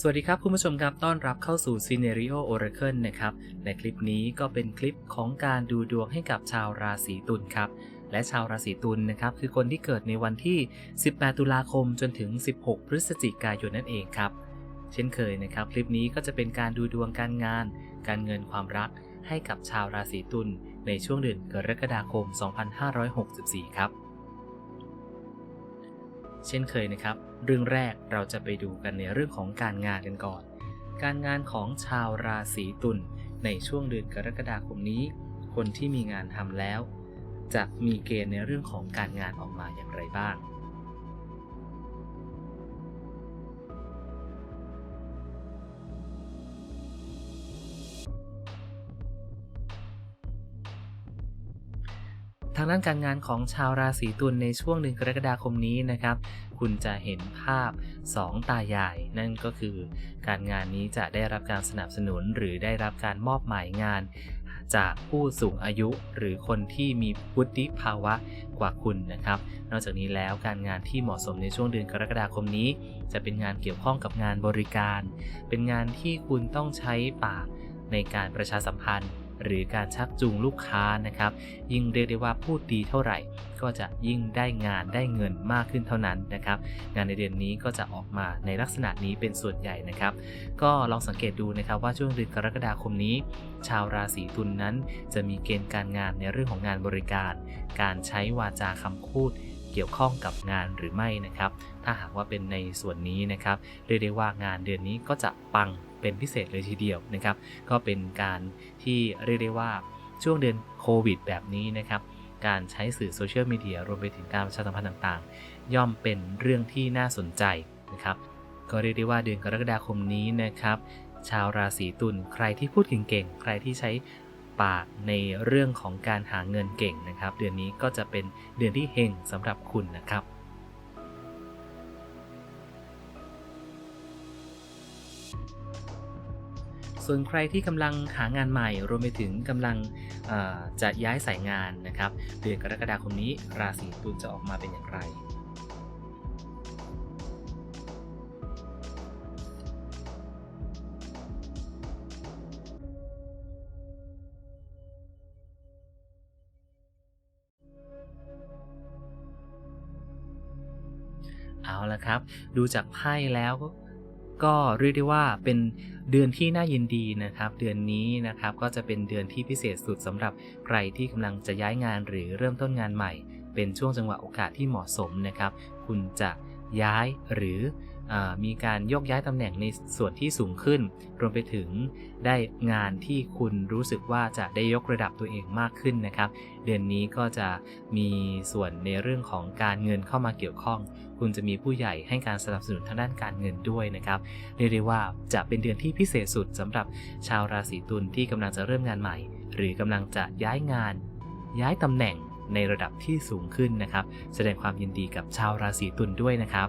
สวัสดีครับคุณผู้ชมครับต้อนรับเข้าสู่ Scenario Oracle นะครับ ในคลิปนี้ก็เป็นคลิปของการดูดวงให้กับชาวราศีตุลครับ และชาวราศีตุลนะครับ คือคนที่เกิดในวันที่ 18 ตุลาคมจนถึง 16 พฤศจิกายนนั่นเองครับ เช่นเคยนะครับ คลิปนี้ก็จะเป็นการดูดวงการงาน การเงินความรักให้กับชาวราศีตุลในช่วงเดือนกรกฎาคม 2564 ครับ เช่นเคยนะครับ เรื่องแรกเราจะไปดูกันในเรื่องของการงานกันก่อน การงานของชาวราศีตุลในช่วงเดือนกรกฎาคมนี้ คนที่มีงานทำแล้ว จะมีเกณฑ์ในเรื่องของการงานออกมาอย่างไรบ้าง ทางด้านการงานของชาวราศีตุลในช่วงเดือนกรกฎาคมนี้นะครับ คุณจะเห็นภาพ 2 ตายาย นั่นก็คือ การงานนี้จะได้รับการสนับสนุนหรือได้รับการมอบหมายงาน จากผู้สูงอายุหรือคนที่มีวุฒิภาวะกว่าคุณนะครับ นอกจากนี้แล้วการงานที่เหมาะสมในช่วงเดือนกรกฎาคมนี้ จะเป็นงานเกี่ยวข้องกับงานบริการ เป็นงานที่คุณต้องใช้ปากในการประชาสัมพันธ์ หรือการชักจูงลูกค้านะครับ ยิ่งเรียกได้ว่าพูดดีเท่าไหร่ ก็จะยิ่งได้งานได้เงินมากขึ้นเท่านั้นนะครับ งานในเดือนนี้ก็จะออกมาในลักษณะนี้เป็นส่วนใหญ่นะครับ ก็ลองสังเกตดูนะครับว่าช่วงเดือนกรกฎาคมนี้ ชาวราศีตุลนนั้น จะมีเกณฑ์การงานในเรื่องของงานบริการ การใช้วาจาคำพูดเกี่ยวข้องกับงานหรือไม่นะครับ ถ้าหากว่าเป็นในส่วนนี้นะครับ เรียกได้ว่างานเดือนนี้ก็จะปัง เป็นพิเศษเลยทีเดียวนะครับ ก็เป็นการที่เรียกได้ว่าช่วงเดือนโควิด แบบนี้นะครับ การใช้สื่อโซเชียลมีเดียรวมไปถึงการประชาสัมพันธ์ต่างๆ ย่อมเป็นเรื่องที่น่าสนใจนะครับ ก็เรียกได้ว่าเดือนกรกฎาคมนี้นะครับ ชาวราศีตุลใครที่พูดเก่งๆ ใครที่ใช้ปากในเรื่องของการหาเงินเก่งนะครับ เดือนนี้ก็จะเป็นเดือนที่เฮงสำหรับคุณนะครับ ส่วนใครที่กำลังหางานใหม่ รวมไปถึงกำลังจะย้ายสายงานนะครับเดือนกรกฎาคมนี้ราศีตุลจะออกมาเป็นอย่างไรเอาละครับ ดูจากไพ่แล้ว ก็เรียกได้ว่าเป็นเดือนที่น่ายินดีนะครับ เดือนนี้นะครับก็จะเป็นเดือนที่พิเศษสุดสำหรับใครที่กำลังจะย้ายงานหรือเริ่มต้นงานใหม่ เป็นช่วงจังหวะโอกาสที่เหมาะสมนะครับ คุณจะย้ายหรืออมีการยกย้ายตำแหน่งในส่วนที่สูงขึ้น รวมไปถึงได้งานที่คุณรู้สึกว่าจะได้ยกระดับตัวเองมากขึ้นนะครับ เดือนนี้ก็จะมีส่วนในเรื่องของการเงินเข้ามาเกี่ยวข้อง คุณจะมีผู้ใหญ่ให้การสนับสนุนทางด้านการเงินด้วยนะครับเรียกได้ว่าจะเป็นเดือนที่พิเศษสุดสำหรับชาวราศีตุลที่กำลังจะเริ่มงานใหม่ หรือกำลังจะย้ายงาน ย้ายตำแหน่งในระดับที่สูงขึ้นนะครับ แสดงความยินดีกับชาวราศีตุลด้วยนะครับ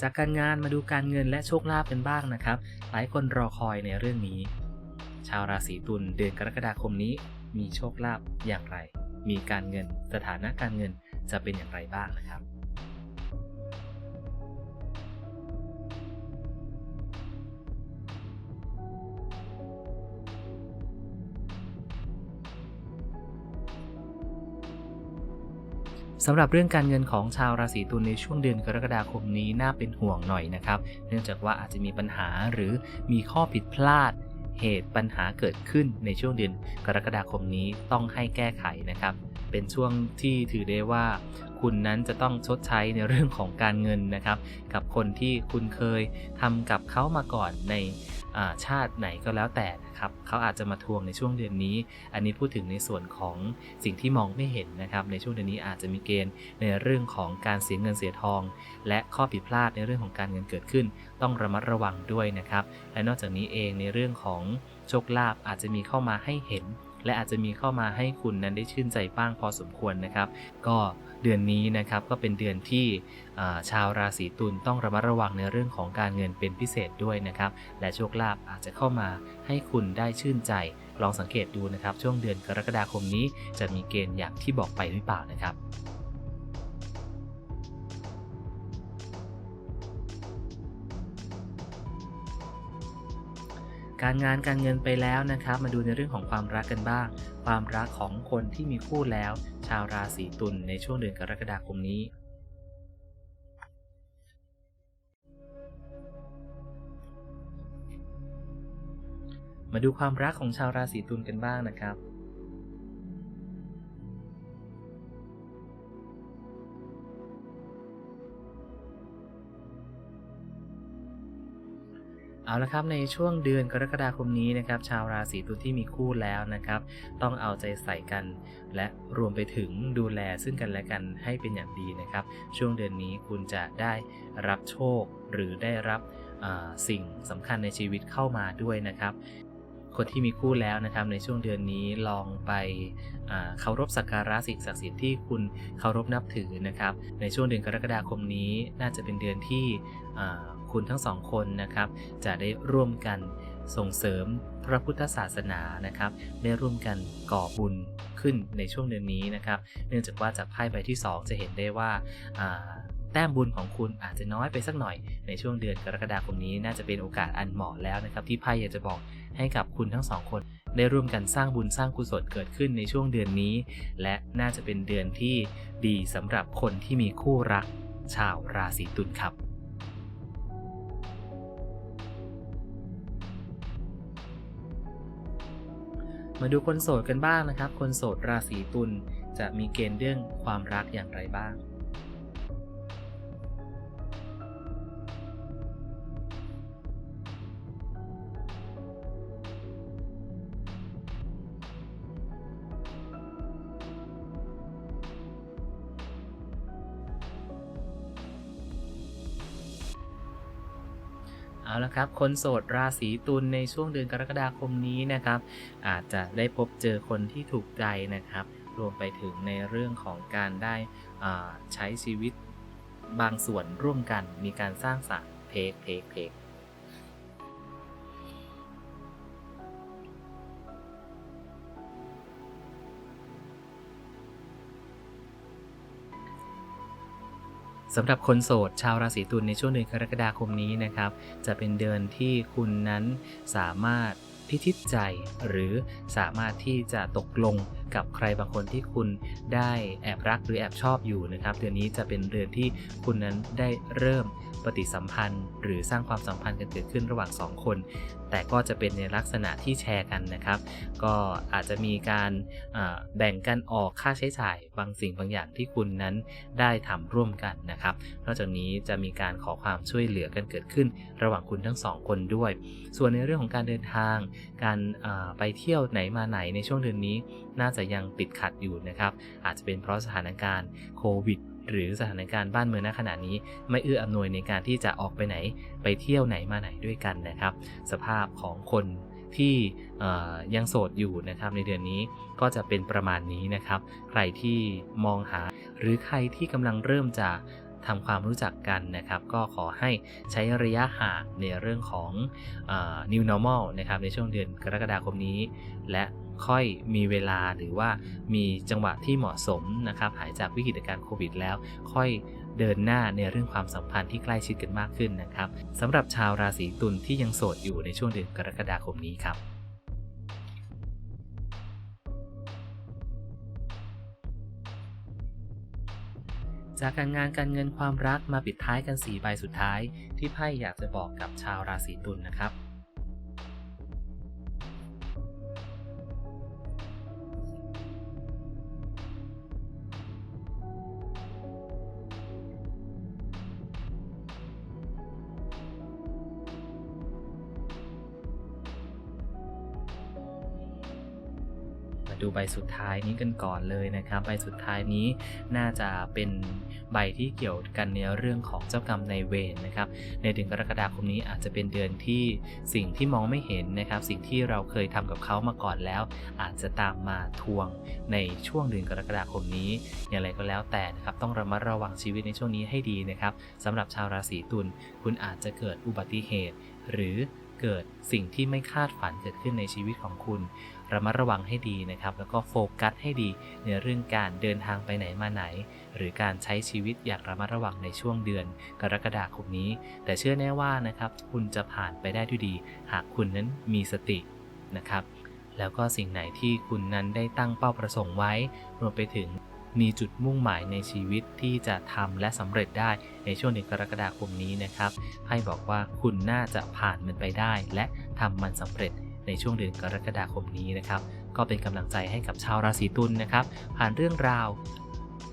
จากการงานมาดูการเงินและโชคลาภกันบ้างนะครับ หลายคนรอคอยในเรื่องนี้ ชาวราศีตุลเดือนกรกฎาคมนี้ มีโชคลาภอย่างไร มีการเงินสถานะการเงินจะเป็นอย่างไรบ้างนะครับ สำหรับเรื่องการเงินของชาวราศีตุลในช่วงเดือนกรกฎาคมนี้น่าเป็นห่วงหน่อยนะครับ เนื่องจากว่าอาจจะมีปัญหาหรือมีข้อผิดพลาด เหตุปัญหาเกิดขึ้นในช่วงเดือนกรกฎาคมนี้ต้องให้แก้ไขนะครับ เป็นช่วงที่ถือได้ว่า คุณนั้นจะต้องชดใช้ในเรื่องของการเงินนะครับ กับคนที่คุณเคยทำกับเขามาก่อนใน ชาติไหนก็แล้วแต่นะครับเขาอาจจะมาทวงในช่วงเดือนนี้ อันนี้พูดถึงในส่วนของสิ่งที่มองไม่เห็นนะครับในช่วงเดือนนี้อาจจะมีเกณฑ์ในเรื่องของการเสียเงินเสียทอง และข้อผิดพลาดในเรื่องของการเงินเกิดขึ้น ต้องระมัดระวังด้วยนะครับและนอกจากนี้เองในเรื่องของโชคลาภอาจจะมีเข้ามาให้เห็น และอาจจะมีเข้ามาให้คุณนั้นได้ชื่นใจบ้างพอสมควรนะครับ ก็เดือนนี้นะครับก็เป็นเดือนที่ชาวราศีตุลต้องระมัดระวังในเรื่องของการเงินเป็นพิเศษด้วยนะครับ และโชคลาภอาจจะเข้ามาให้คุณได้ชื่นใจ ลองสังเกตดูนะครับ ช่วงเดือนกรกฎาคมนี้จะมีเกณฑ์อย่างที่บอกไปหรือเปล่านะครับ การงานการเงินไปแล้วนะครับ มาดูในเรื่องของความรักกันบ้าง ความรักของคนที่มีคู่แล้ว ชาวราศีตุลในช่วงเดือนกรกฎาคมนี้มาดูความรักของชาวราศีตุลกันบ้างนะครับ เอาละครับในช่วงเดือนกรกฎาคมนี้นะครับชาวราศีตุลที่มีคู่แล้วนะครับ ต้องเอาใจใส่กัน และรวมไปถึงดูแลซึ่งกันและกันให้เป็นอย่างดีนะครับ ช่วงเดือนนี้คุณจะได้รับโชคหรือได้รับสิ่งสำคัญในชีวิตเข้ามาด้วยนะครับ คนที่มีคู่แล้วนะครับในช่วงเดือนนี้ลองไปเคารพสักการะสิ่งศักดิ์สิทธิ์ที่คุณเคารพนับถือนะครับ ในช่วงเดือนกรกฎาคมนี้น่าจะเป็นเดือนที่ คุณทั้งสองคนนะครับ จะได้ร่วมกันส่งเสริมพระพุทธศาสนานะครับ ได้ร่วมกันก่อบุญขึ้นในช่วงเดือนนี้นะครับ เนื่องจากว่าจากไพ่ใบที่ 2 จะเห็นได้ว่าแต้มบุญของคุณอาจจะน้อยไปสักหน่อยในช่วงเดือนกรกฎาคมนี้ น่าจะเป็นโอกาสอันเหมาะแล้วนะครับ ที่ไพ่อยากจะบอกให้กับคุณทั้งสองคน ได้ร่วมกันสร้างบุญสร้างกุศลเกิดขึ้นในช่วงเดือนนี้ และน่าจะเป็นเดือนที่ดีสำหรับคนที่มีคู่รัก ชาวราศีตุลครับ มาดูคนโสดกันบ้างนะครับ คนโสดราศีตุลจะมีเกณฑ์เรื่องความรักอย่างไรบ้าง เอาละครับ คนโสดราศีตุลในช่วงเดือนกรกฎาคมนี้นะครับ อาจจะได้พบเจอคนที่ถูกใจนะครับ รวมไปถึงในเรื่องของการได้ใช้ชีวิตบางส่วนร่วมกัน มีการสร้างสรรค์เพกเพกเพก สำหรับคนโสดชาวราศีตุลในช่วงเดือนกรกฎาคมนี้นะครับ จะเป็นเดือนที่คุณนั้นสามารถพิทิศใจ หรือสามารถที่จะตกลงกับใครบางคนที่คุณได้แอบรักหรือแอบชอบอยู่นะครับ เดือนนี้จะเป็นเดือนที่คุณนั้นได้เริ่ม ปฏิสัมพันธ์ หรือสร้างความสัมพันธ์กันเกิดขึ้นระหว่างสองคน แต่ก็จะเป็นในลักษณะที่แชร์กันนะครับ ก็อาจจะมีการแบ่งกันออกค่าใช้จ่ายบางสิ่งบางอย่างที่คุณนั้นได้ทำร่วมกันนะครับ นอกจากนี้จะมีการขอความช่วยเหลือกันเกิดขึ้น ระหว่างคุณทั้งสองคนด้วย ส่วนในเรื่องของการเดินทาง การไปเที่ยวไหนมาไหนในช่วงเดือนนี้ น่าจะยังติดขัดอยู่นะครับ อาจจะเป็นเพราะสถานการณ์โควิด หรือสถานการณ์บ้านเมืองณขณะนี้ ไม่เอื้ออำนวยในการที่จะออกไปไหนไปเที่ยวไหนมาไหนด้วยกันนะครับ สภาพของคนที่ยังโสดอยู่นะครับในเดือนนี้ก็จะเป็นประมาณนี้นะครับ ใครที่มองหาหรือใครที่กำลังเริ่มจะทำความรู้จักกันนะครับ ก็ขอให้ใช้ระยะห่างในเรื่องของอ new normal นะครับในช่วงเดือนกรกฎาคมนี้ และ ค่อยมีเวลาหรือว่ามีจังหวะที่เหมาะสมนะครับหายจากวิกฤตการณ์โควิดแล้ว ค่อยเดินหน้าในเรื่องความสัมพันธ์ที่ใกล้ชิดกันมากขึ้นนะครับสำหรับชาวราศีตุลที่ยังโสดอยู่ในช่วงเดือนกรกฎาคมนี้ครับจากการงานการเงินความรักมาปิดท้ายกัน 4 ใบสุดท้าย ที่ไพ่อยากจะบอกกับชาวราศีตุลนะครับ ดูใบสุดท้ายนี้กันก่อนเลยนะครับ ใบสุดท้ายนี้น่าจะเป็นใบที่เกี่ยวกันในเรื่องของเจ้ากรรมในายเวรนะครับ ในเดือนกรกฎาคมนี้อาจจะเป็นเดือนที่สิ่งที่มองไม่เห็นนะครับ สิ่งที่เราเคยทำกับเขามาก่อนแล้ว อาจจะตามมาทวงในช่วงเดือนกรกฎาคมนี้ อย่างไรก็แล้วแต่นะครับต้องระมัดระวังชีวิตในช่วงนี้ให้ดีนะครับสำหรับชาวราศีตุลคุณอาจจะเกิดอุบัติเหตุ หรือ เกิดสิ่งที่ไม่คาดฝันเกิดขึ้นในชีวิตของคุณ ระมัดระวังให้ดีนะครับ แล้วก็โฟกัสให้ดีในเรื่องการเดินทางไปไหนมาไหน หรือการใช้ชีวิตอย่างระมัดระวังในช่วงเดือน กรกฎาคมนี้ แต่เชื่อแน่ว่านะครับคุณจะผ่านไปได้ด้วยดี หากคุณนั้นมีสตินะครับ แล้วก็สิ่งไหนที่คุณนั้นได้ตั้งเป้าประสงค์ไว้รวมไปถึง มีจุดมุ่งหมายในชีวิตที่จะทำและสำเร็จได้ในช่วงเดือนกรกฎาคมนี้นะครับ ให้บอกว่าคุณน่าจะผ่านมันไปได้ และทำมันสำเร็จในช่วงเดือนกรกฎาคมนี้นะครับ ก็เป็นกำลังใจให้กับชาวราศีตุลนะครับ ผ่านเรื่องราว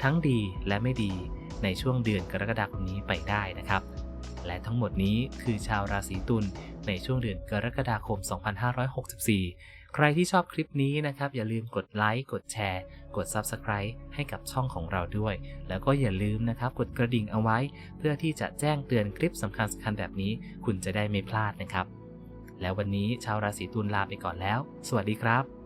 ทั้งดีและไม่ดีในช่วงเดือนกรกฎาคมนี้ไปได้นะครับ และทั้งหมดนี้คือชาวราศีตุลในช่วงเดือนกรกฎาคม 2564 ใครที่ชอบคลิปนี้นะครับ อย่าลืมกดไลค์ กดแชร์ กด Subscribe ให้กับช่องของเราด้วย แล้วก็อย่าลืมนะครับ กดกระดิ่งเอาไว้ เพื่อที่จะแจ้งเตือนคลิปสำคัญสำคัญแบบนี้ คุณจะได้ไม่พลาดนะครับ แล้ววันนี้ชาวราศีตุลลาไปก่อนแล้ว สวัสดีครับ